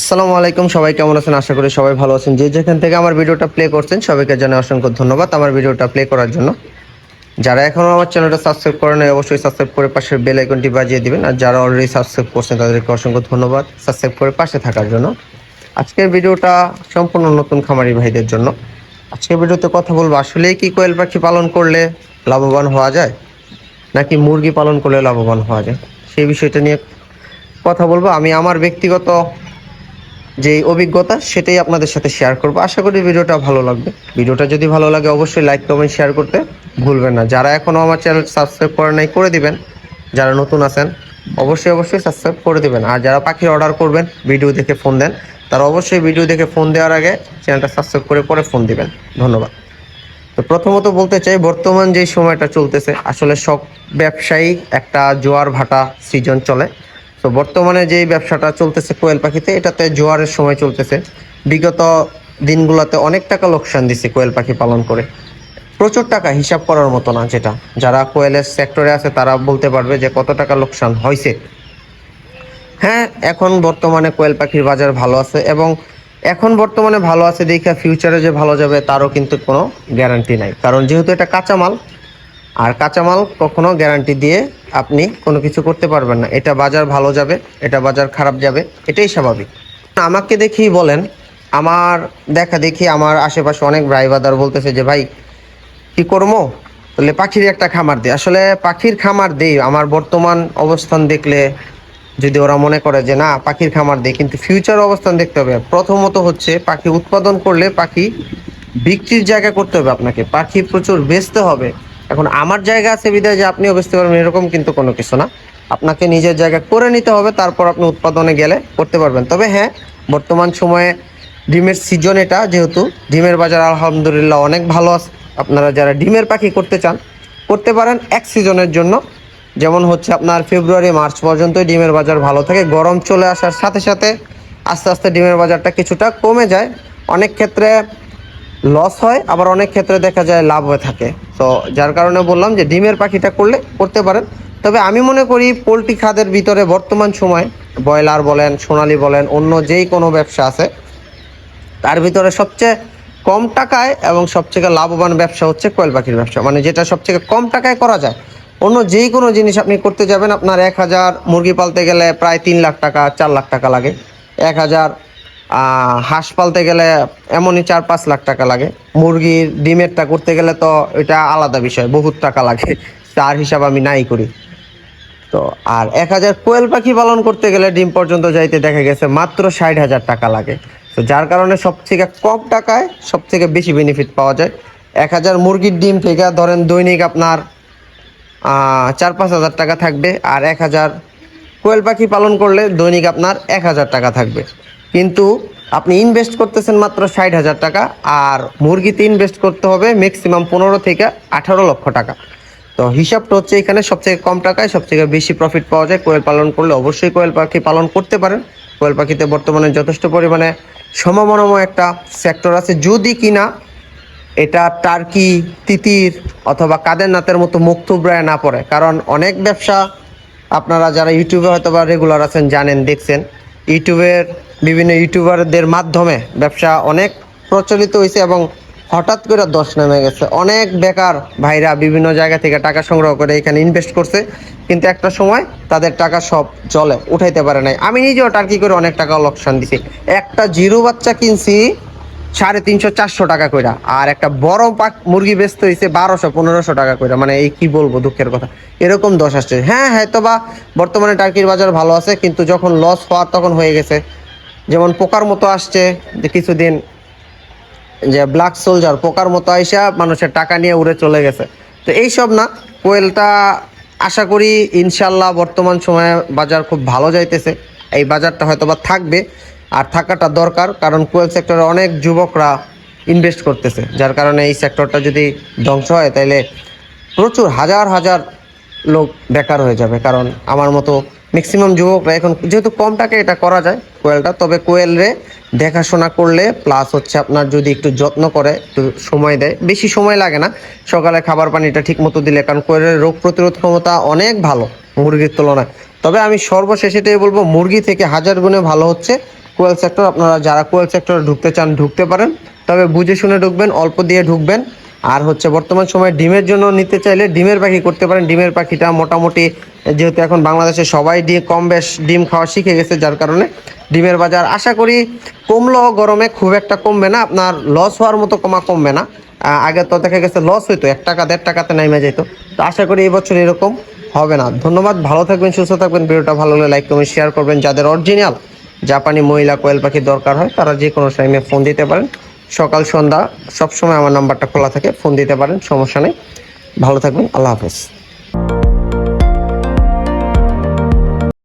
আসসালামু আলাইকুম, সবাই কেমন আছেন? আশা করি সবাই ভালো আছেন। যে যেখান থেকে আমার ভিডিওটা প্লে করছেন, সবাইকে জানাই অসংখ্য ধন্যবাদ আমার ভিডিওটা প্লে করার জন্য। যারা এখনও আমার চ্যানেলটা সাবস্ক্রাইব করেন অবশ্যই সাবস্ক্রাইব করে পাশের বেল আইকনটি বাজিয়ে দিবেন। আর যারা অলরেডি সাবস্ক্রাইব করছেন, তাদেরকে অসংখ্য ধন্যবাদ সাবস্ক্রাইব করে পাশে থাকার জন্য। আজকের ভিডিওটা সম্পূর্ণ নতুন খামারি ভাইদের জন্য। আজকের ভিডিওতে কথা বলব আসলে কি কোয়েল পাখি পালন করলে লাভবান হওয়া যায়, নাকি মুরগি পালন করলে লাভবান হওয়া যায়? সেই বিষয়টা নিয়ে কথা বলব। আমি আমার ব্যক্তিগত যে অভিজ্ঞতা, সেটাই আপনাদের সাথে শেয়ার করব। আশা করি ভিডিওটা ভালো লাগবে। ভিডিওটা যদি ভালো লাগে, অবশ্যই লাইক কমেন্ট শেয়ার করতে ভুলবেন না। যারা এখনও আমার চ্যানেল সাবস্ক্রাইব করে নাই, করে দিবেন। যারা নতুন আছেন, অবশ্যই অবশ্যই সাবস্ক্রাইব করে দিবেন। আর যারা পাখির অর্ডার করবেন ভিডিও দেখে ফোন দেন। তারা অবশ্যই ভিডিও দেখে ফোন দেওয়ার আগে চ্যানেলটা সাবস্ক্রাইব করে পরে ফোন দিবেন। ধন্যবাদ। তো প্রথমত বলতে চাই, বর্তমান যে সময়টা চলতেছে, আসলে সব ব্যবসায়ী একটা জোয়ার ভাটা সিজন চলে। তো বর্তমানে যে ব্যবসাটা চলতেছে কোয়েল পাখিতে, এটাতে জোয়ারের সময় চলতেছে। বিগত দিনগুলোতে অনেক টাকা লোকসান দিছে কোয়েল পাখি পালন করে। প্রচুর টাকা হিসাব করার মতো না যেটা। যারা কোয়েলের সেক্টরে আছে, তারা বলতে পারবে যে কত টাকা লোকসান হয়েছে হ্যাঁ এখন বর্তমানে কোয়েল পাখির বাজার ভালো আছে এবং এখন বর্তমানে ভালো আছে, দেখে ফিউচারে যে ভালো যাবে, তারও কিন্তু কোনো গ্যারান্টি নাই। কারণ যেহেতু এটা কাঁচামাল আর কাঁচামাল কখনো গ্যারান্টি দিয়ে আপনি কোনো কিছু করতে পারবেন না। এটা বাজার ভালো যাবে, এটা বাজার খারাপ যাবে, এটাই স্বাভাবিক। আমাকে দেখেই বলেন, আমার দেখা দেখি আমার আশেপাশে অনেক ভাই বাদার বলতেছে যে, ভাই, কি করব? তাহলে পাখির একটা খামার দিই আসলে পাখির খামার দিই, আমার বর্তমান অবস্থান দেখলে যদি ওরা মনে করে যে, না, পাখির খামার দিই, কিন্তু ফিউচার অবস্থান দেখতে হবে। প্রথমত হচ্ছে, পাখি উৎপাদন করলে পাখি বিক্রির জায়গা করতে হবে আপনাকে। পাখি প্রচুর বেচতে হবে। এখন আমার জায়গা আছে বিদায় যে আপনিও বেচতে পারবেন এরকম কিন্তু কোনো কিছু না। আপনাকে নিজের জায়গা করে নিতে হবে, তারপর আপনি উৎপাদনে গেলে করতে পারবেন। তবে হ্যাঁ বর্তমান সময়ে ডিমের সিজন এটা, যেহেতু ডিমের বাজার আলহামদুলিল্লাহ অনেক ভালো আছে। আপনারা যারা ডিমের পাখি করতে চান, করতে পারেন এক সিজনের জন্য। যেমন হচ্ছে আপনার ফেব্রুয়ারি, মার্চ পর্যন্তই ডিমের বাজার ভালো থাকে, গরম চলে আসার সাথে সাথে আস্তে আস্তে ডিমের বাজারটা কিছুটা কমে যায়। অনেক ক্ষেত্রে লস হয়, আবার অনেক ক্ষেত্রে দেখা যায় লাভ হয়ে থাকে। তো যার কারণে বললাম যে ডিমের পাখিটা করলে করতে পারেন। তবে আমি মনে করি পোলট্রি খাদের ভিতরে বর্তমান সময় ব্রয়লার বলেন, সোনালি বলেন, অন্য যেই কোনো ব্যবসা আছে, তার ভিতরে সবচেয়ে কম টাকায় এবং সবচেয়ে লাভবান ব্যবসা হচ্ছে কোয়েল পাখির ব্যবসা। মানে যেটা সবচেয়ে কম টাকায় করা যায়। অন্য যেই কোনো জিনিস আপনি করতে যাবেন, আপনার এক হাজার মুরগি পালতে গেলে প্রায় তিন লাখ টাকা, চার লাখ টাকা লাগে। এক হাজার হাঁস পালতে গেলে এমনই চার পাঁচ লাখ টাকা লাগে। মুরগির ডিমেরটা করতে গেলে তো এটা আলাদা বিষয়, বহুত টাকা লাগে। তার হিসাব আমি নাই করি। তো আর এক হাজার কোয়েল পাখি পালন করতে গেলে ডিম পর্যন্ত যাইতে দেখা গেছে মাত্র ষাট হাজার টাকা লাগে। তো যার কারণে সব থেকে কম টাকায় সব থেকে বেশি বেনিফিট পাওয়া যায়। এক হাজার মুরগির ডিম থেকে ধরেন দৈনিক আপনার চার পাঁচ হাজার টাকা থাকবে। আর এক হাজার কোয়েল পাখি পালন করলে দৈনিক আপনার এক হাজার টাকা থাকবে। কিন্তু আপনি ইনভেস্ট করতেছেন মাত্র ষাট হাজার টাকা আর মুরগিতে ইনভেস্ট করতে হবে ম্যাক্সিমাম পনেরো থেকে আঠারো লক্ষ টাকা। তো হিসাবটা হচ্ছে এখানে সবথেকে কম টাকায় সবথেকে বেশি প্রফিট পাওয়া যায়। কোয়েল পালন করলে অবশ্যই কোয়েল পাখি পালন করতে পারেন। কোয়েল পাখিতে বর্তমানে যথেষ্ট পরিমাণে সম্ভাবনাময় একটা সেক্টর আছে। যদি কিনা এটা টার্কি তিতির অথবা কাদের নাতের মতো মুখ থুবড়ায় না পড়ে। কারণ অনেক ব্যবসা আপনারা যারা ইউটিউবে হয়তো বা রেগুলার আছেন, জানেন, দেখছেন। ইউটিউবের বিভিন্ন ইউটিউবারদের মাধ্যমে ব্যবসা অনেক প্রচলিত হয়েছে এবং হঠাৎ করে দশ নেমে গেছে। অনেক বেকার ভাইরা বিভিন্ন জায়গা থেকে টাকা সংগ্রহ করে এখানে ইনভেস্ট করছে, কিন্তু একটা সময় তাদের টাকা সব চলে উঠাইতে পারে নাই। আমি নিজেও টার্কি করে অনেক টাকা লোকসান দিছি। একটা জিরো বাচ্চা কিনছি সাড়ে তিনশো, চারশো টাকা কইরা। আর একটা বড় পাক মুরগি বেচতে হয়েছে বারোশো, পনেরোশো টাকা কইরা। মানে এই কি বলব দুঃখের কথা। এরকম দশ আসছে। হ্যাঁ হয়তো বা বর্তমানে টার্কির বাজার ভালো আছে, কিন্তু যখন লস হওয়ার তখন হয়ে গেছে। যেমন পোকার মতো আসছে, যে কিছুদিন যে ব্ল্যাক সোলজার পোকার মতো আইসা মানুষের টাকা নিয়ে উড়ে চলে গেছে। তো এইসব না, কোয়েলটা আশা করি ইনশাল্লাহ বর্তমান সময়ে বাজার খুব ভালো যাইতেছে। এই বাজারটা হয়তো বা থাকবে। আর থাকাটা দরকার, কারণ কোয়েল সেক্টরে অনেক যুবকরা ইনভেস্ট করতেছে, যার কারণে এই সেক্টরটা যদি ধ্বংস হয় তাহলে প্রচুর হাজার হাজার লোক বেকার হয়ে যাবে। কারণ আমার মতো ম্যাক্সিমাম যুবকরা এখন, যেহেতু কম টাকায় এটা করা যায় কোয়েলটা, তবে কোয়েলরে দেখাশোনা করলে প্লাস হচ্ছে আপনার যদি একটু যত্ন করে, একটু সময় দেয়, বেশি সময় লাগে না, সকালে খাবার পানিটা ঠিক মতো দিলে, কারণ কোয়েলের রোগ প্রতিরোধ ক্ষমতা অনেক ভালো মুরগির তুলনায়। তবে আমি সর্বশেষ এটাই বলব, মুরগি থেকে হাজার গুণে ভালো হচ্ছে কোয়েল সেক্টর, আপনারা যারা কোয়েল সেক্টরে ঢুকতে চান, ঢুকতে পারেন। তবে বুঝে শুনে ঢুকবেন, অল্প দিয়ে ঢুকবেন। আর হচ্ছে বর্তমান সময়ে ডিমের জন্য নিতে চাইলে ডিমের পাখি করতে পারেন। ডিমের পাখিটা মোটামুটি, যেহেতু এখন বাংলাদেশে সবাই ডিম, কম বেশ ডিম খাওয়া শিখে গেছে, যার কারণে ডিমের বাজার আশা করি কমলেও গরমে খুব একটা কমবে না, আপনার লস হওয়ার মতো কমা কমবে না। আগে তো দেখা গেছে লস হইতো, এক টাকা, দেড় টাকাতে নেমে যেত তো আশা করি এই বছর এরকম হবে না। ধন্যবাদ, ভালো থাকবেন, সুস্থ থাকবেন। ভিডিওটা ভালো লাগলে লাইক কমেন্ট শেয়ার করবেন। যাদের অরিজিনাল জাপানি মহিলা কোয়েল পাখি দরকার হয়, তারা যে কোনো টাইমে ফোন দিতে পারেন। সকাল, সন্ধ্যা, সবসময় আমার নাম্বারটা খোলা থাকে, ফোন দিতে পারেন, সমস্যা নেই। ভালো থাকবেন, আল্লাহ হাফেজ।